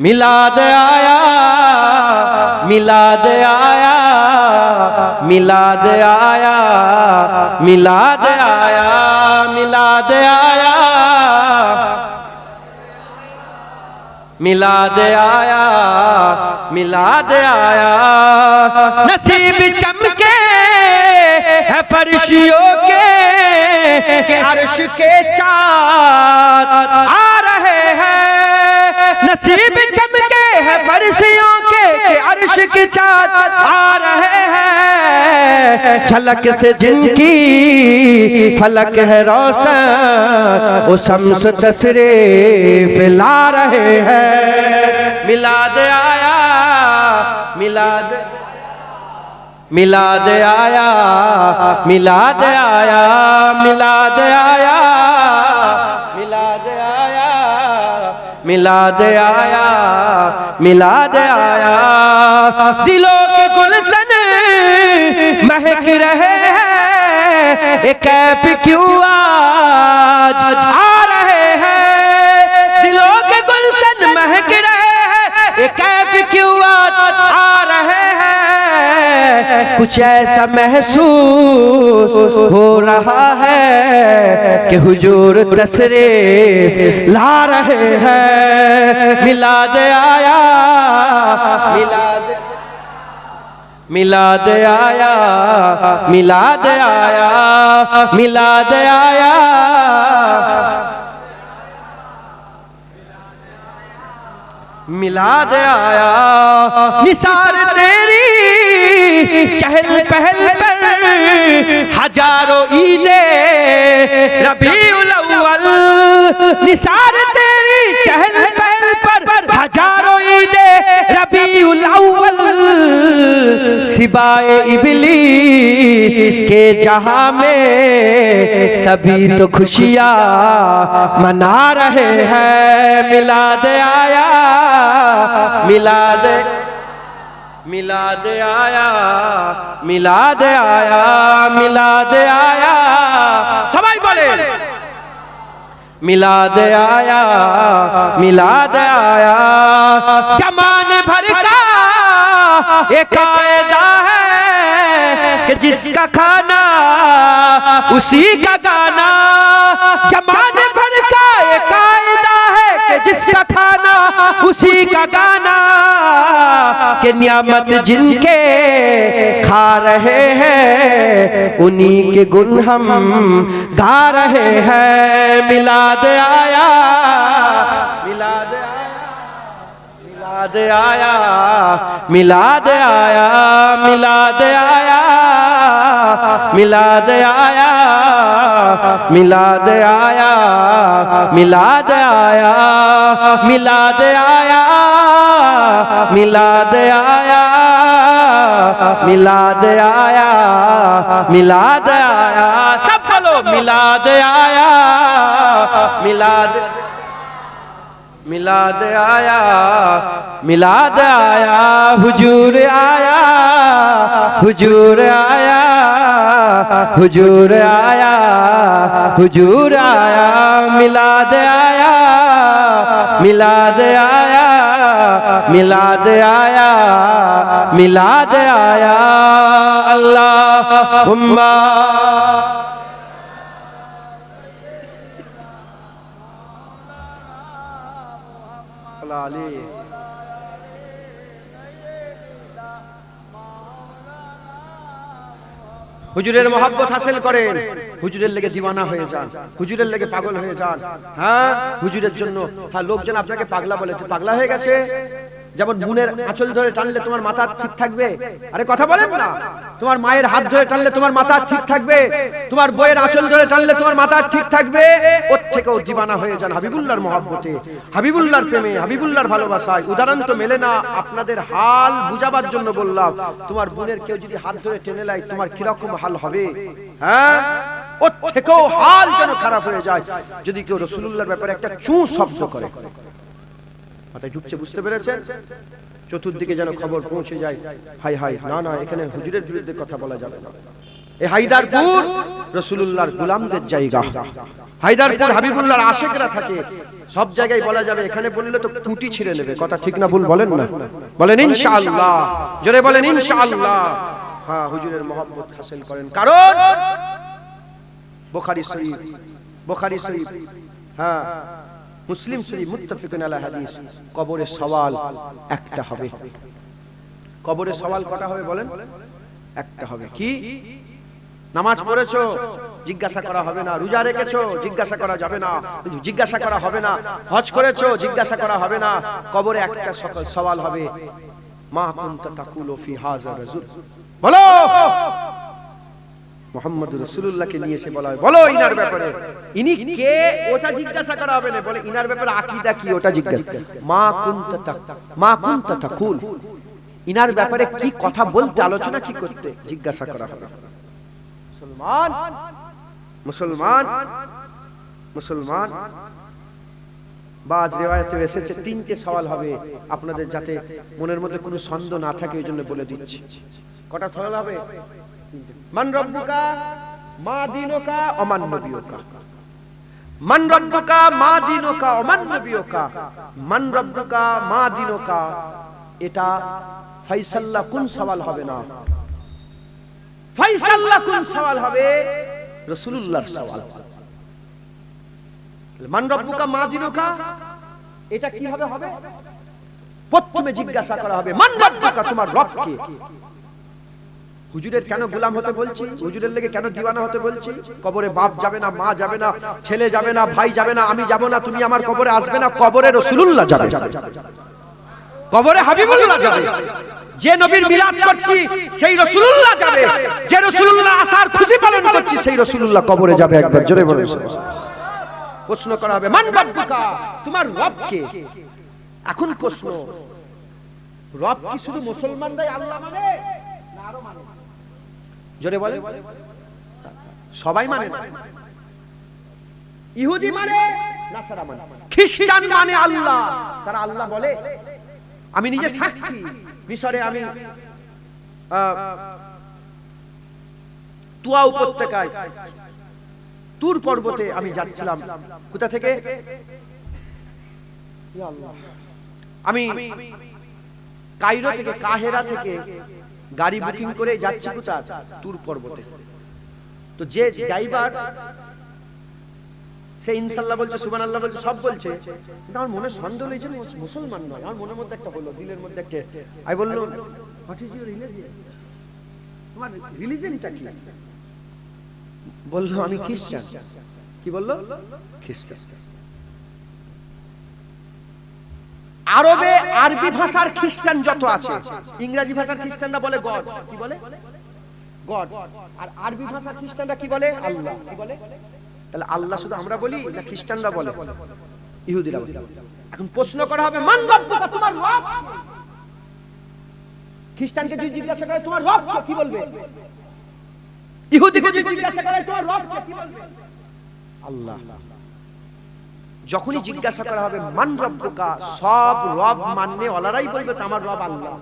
ملاد آیا ملاد آیا ملاد آیا ملاد آیا ملاد آیا ملاد آیا ملاد آیا۔ نصیب چمکے ہے فرشیوں کے عرش کے چار نصیب چمکے ہیں فرشیوں کے کہ عرش کی چاہت آ رہے ہیں۔ چھلک سے جن کی فلک ہے روشن، وہ سمس تصریف لا رہے ہیں۔ ملاد آیا، ملاد ملاد آیا ملاد آیا ملاد آیا۔ ملا دے آیا ملا دے آیا۔ دلوں کے گلشن مہک رہے ہیں ایک ایپ کیوں آج؟ آج کچھ ایسا محسوس ہو رہا ہے کہ حجور تصریف لا رہے ہیں۔ ملاد آیا، ملاد ملاد آیا ملاد آیا ملاد آیا۔ ملاد آیا۔ نثار تیری چہل پہل پر ہزاروں عیدیں۔ ربی الاول، نثار تیری چہل پہل پر ہزاروں عیدیں۔ ربی الاول سبائے ابلی اس کے جہاں میں سبھی تو خوشیاں منا رہے ہیں۔ ملاد آیا، ملاد ملاد آیا ملاد آیا ملاد آیا۔ سبھی بولے۔ ملاد آیا ملاد آیا۔ جمان بھر کا ایک قائدہ جس کا کھانا، اسی کا گانا۔ جمان بھر کا ایک قاعدہ ہے کہ جس کا کھانا، اسی کا گانا۔ کہ نیامت جن کے کھا رہے ہیں، انہی کے گن ہم گا رہے ہیں۔ ملاد آیا ملاد آیا ملاد آیا ملاد آیا ملاد آیا۔ মিলাদ আয়া মিলাদ আয়া মিলাদ আয়া মিলাদ আয়া মিলাদ আয়া মিলাদ আয়া মিলাদ আয়া, সব বলো, মিলাদ আয়া, মিলাদ মিলাদ আয়া মিলাদ আয়া, হুজুর আয়া হুজুর আয়া হুজুর আয়া হুজুর আয়া, মিলাদ আয়া মিলাদ আয়া মিলাদ আয়া মিলাদ আয়া আল্লাহ হুম্মা হুজুরের মহাব্বত হাসিল করেন। হুজুরের লেগে দিওয়ানা হয়ে যান। হুজুরের লেগে পাগল হয়ে যান। হ্যাঁ? হুজুরের জন্য হ্যাঁ লোকজন আপনাকে পাগলা বলে পাগলা হয়ে গেছে? যেমন বোনের আঁচল ধরে টানলে তোমার মাথা ঠিক থাকবে। আরে কথা বলেন না। তোমার মায়ের হাত ধরে টানলে তোমার মাথা ঠিক থাকবে। তোমার বইয়ের আঁচল ধরে টানলে তোমার মাথা ঠিক থাকবে। ওর থেকেও দিবানা হয়ে যান হাবিবুল্লাহর মহাব্বতে। হাবিবুল্লাহর প্রেমে, হাবিবুল্লাহর ভালোবাসায়। উদাহরণ তো মেলে না, আপনাদের হাল বুঝাবার জন্য বললাম। তোমার বোনের কেউ যদি হাত ধরে টেনে লাই তোমার কীরকম হাল হবে? হ্যাঁ? ওর থেকেও হাল যেন খারাপ হয়ে যায়। যদি কেউ রসুল্লাহর ব্যাপারে একটা চু শব্দ করে। মাথায় ঢুকছে, বুঝতে পেরেছেন? চতুর্দিকে যেন খবর পৌঁছে যায়। হাই হাই না না, এখানে হুজুরের বিরুদ্ধে কথা বলা যাবে না। রসুলুল্লাহর জায়গা। হাবিবুল্লাহর আশেকরা থাকে। সব জায়গায় বলা যাবে, এখানে বললে তো কুটি ছিঁড়ে নেবে। কথা ঠিক না, ভুল বলেন না? বলেন ইনশাআল্লাহ, জোরে বলেন ইনশাআল্লাহ। হ্যাঁ হুজুরের মহব্বত হাসিল করেন। কারণ বুখারী শরীফ বুখারী শরীফ হ্যাঁ মুসলিম শরীফ মুত্তাফিকুন আলা হাদিস। কবরে সওয়াল একটা হবে। কবরে সওয়াল কটা হবে বলেন? একটা হবে। কি? নামাজ পড়েছো? জিজ্ঞাসা করা হবে না। রোজা রেখেছো? জিজ্ঞাসা করা যাবে না। জিজ্ঞাসা করা হবে না। হজ করেছ? জিজ্ঞাসা করা হবে না। কবরে একটা সকল সওয়াল হবে। মা কুনতা তাকুলু ফি হাযা রাজুল বলো! মোহাম্মদ রসুল্লাহকে নিয়ে এসে বলা হয়। বলো ইনার ব্যাপারে। ইনি কে ওটা জিজ্ঞাসা করা হবে না। বলে ইনার ব্যাপারে আকিদা কি ওটা জিজ্ঞাসা। মা কুনতা তাক মা কুনতা তাকুল। ইনার ব্যাপারে কি কথা বলতে আলোচনা কি করতে? জিজ্ঞাসা করা হবে। মুসলমান? মুসলমান? মুসলমান? বাজ রেওয়ায়তে এসেছে তিনটে সওয়াল হবে আপনাদের যাতে মনের মধ্যে কোনো সন্দেহ না থাকে এই জন্য বলে দিচ্ছি। কটা সওয়াল হবে? মান রব্বুকা, মা দিনুকা, অমান নবিয়ুকা। মান রব্বুকা, মা দিনুকা, অমান নবিয়ুকা। মান রব্বুকা, মা দিনুকা। এটা ফাইসাল্লাহ কোন সওয়াল হবে না? ফাইসাল্লাহ কোন সওয়াল হবে রাসূলুল্লাহর সওয়াল। মান রব্বুকা, মা দিনুকা, এটা কি হবে? হবে প্রথমে জিজ্ঞাসা করা হবে, মান রব্বুকা, তোমার রব কে হুজুরের কেন গোলাম হতে বলছি? হুজুরের লেগে কেন দিওয়ানা হতে বলছি? কবরে বাপ যাবে না, মা যাবে না, ছেলে যাবে না, ভাই যাবে না, আমি যাব না, তুমি আমার কবরে আসবে না, কবরে রসুলুল্লাহ যাবে। কবরে হাবিবুল্লাহ যাবে। যে নবীর মিলাদ করছি, সেই রসুলুল্লাহ যাবে। যে রসুলুল্লাহ আসার খুশি পালন করছি, সেই রসুলুল্লাহ কবরে যাবে একবার। জোরে বলুন প্রশ্ন করা হবে, মান রব্বুকা? তোমার রব কে? এখন প্রশ্ন, রব কি শুধু মুসলমানরাই আল্লাহ মানে? জোরে বলে সবাই মানে ইহুদি মানে নাসারা মানে। খ্রিস্টান মানে আল্লাহ। তারা আল্লাহ বলে। আমি নিজে সাক্ষী। মিশরে আমি তুয়া উপত্যকায় তুর পর্বতে আমি যাচ্ছিলাম। কোথা থেকে? আমি কাইরো থেকে কাহেরা থেকে গাড়ি বুকিং করে যাচ্ছি কোথায়? তুর পর্বতে। তো যে ড্রাইভার সে ইনশাল্লাহ বলছে সুবান আল্লাহ বলছে সব বলছে। কিন্তু আমার মনে সন্দেহ হয়েছে মুসলমান নয় আমার মনের মধ্যে একটা হলো দিলের মধ্যে একটা। আমি বলল তোমার রিলিজিয়নটা কি? বলল আমি খ্রিস্টান। কি বলল? খ্রিস্টান। আরবে আরবি ভাষার খ্রিস্টান যত আছে, ইংরেজি ভাষার খ্রিস্টানরা বলে গড, কি বলে? গড। আর আরবি ভাষার খ্রিস্টানরা কি বলে? আল্লাহ। কি বলে তাহলে আল্লাহ শুধু আমরা বলি না খ্রিস্টানরা বলে? ইহুদিরা বলে। এখন প্রশ্ন করা হবে, মান রব্বুকা, তোমার রব? খ্রিস্টানকে যদি জিজ্ঞাসা করে, তোমার রব কে? বলবে? ইহুদিকে যদি জিজ্ঞাসা করে, তোমার রব? কি বলবে? আল্লাহ। যখনই জিজ্ঞাসা করা হবে মান রব্বুকা? সব রব মাননে ওলারাই বলবে তো আমার রব আল্লাহ।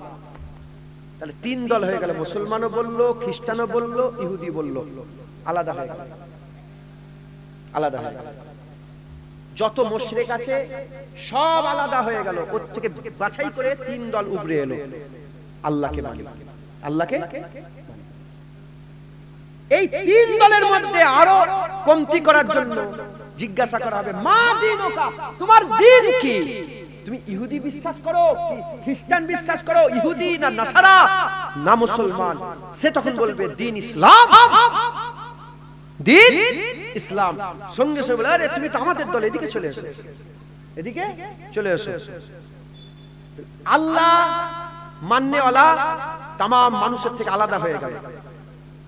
তাহলে তিন দল হয়ে গেল মুসলমানও বলল খ্রিস্টানও বলল ইহুদি বলল। আলাদা হয়ে গেল। আলাদা হয়ে গেল। যত মুশরিক আছে সব আলাদা হয়ে গেল। ওর থেকে বাছাই করে তিন দল উবরে এলো। আল্লাহকে মানে। আল্লাহকে এই তিন দলের মধ্যে আরও কমতি করার জন্য জিজ্ঞাসা করা হবে, মা দিনুকা তোমার দিন কি? তুমি ইহুদি বিশ্বাস করো কি খ্রিস্টান বিশ্বাস করো, ইহুদি না নাসারা? না মুসলমান। সে তখন বলবে, দিন ইসলাম। দিন ইসলাম। সঙ্গে সঙ্গে বলে, আরে, তুমি তো আমাদের দল, এদিকে চলে এসো। এদিকে চলে এসো। আল্লাহ মান্যওয়ালা তাম মানুষের থেকে আলাদা হয়ে গেল।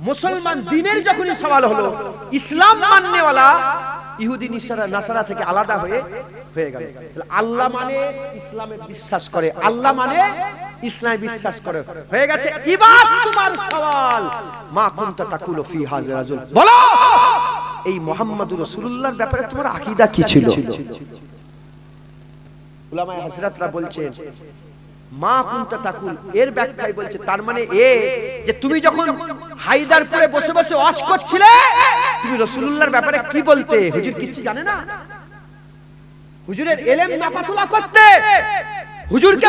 মুসলমান দিনের যখনই সওয়াল হলো, ইসলাম মাননেওয়ালা ইহুদি, নিসারা, নাসারা থেকে আলাদা হয়ে হয়ে গেল। আল্লাহ মানে ইসলামে বিশ্বাস করে। আল্লাহ মানে ইসলামে বিশ্বাস করে। হয়ে গেছে। এবার তোমার সওয়াল। মা কুনতা ফি বলো! এই রাসূলুল্লাহর ব্যাপারে তোমার আকীদা কি ছিল? উলামায়ে হযরতরা বলছেন মা কুন্তা তাকুল, এর ব্যাখ্যায় বলছে, তার মানে এ যে তুমি যখন হায়দারপুরে বসে বসে ওয়াজ করছিলে তুমি রসুলুল্লাহর ব্যাপারে কি বলতে? হুজুর কিচ্ছু জানে না? হুজুরের এলেম নাপাতুলা করতে হুজুরকে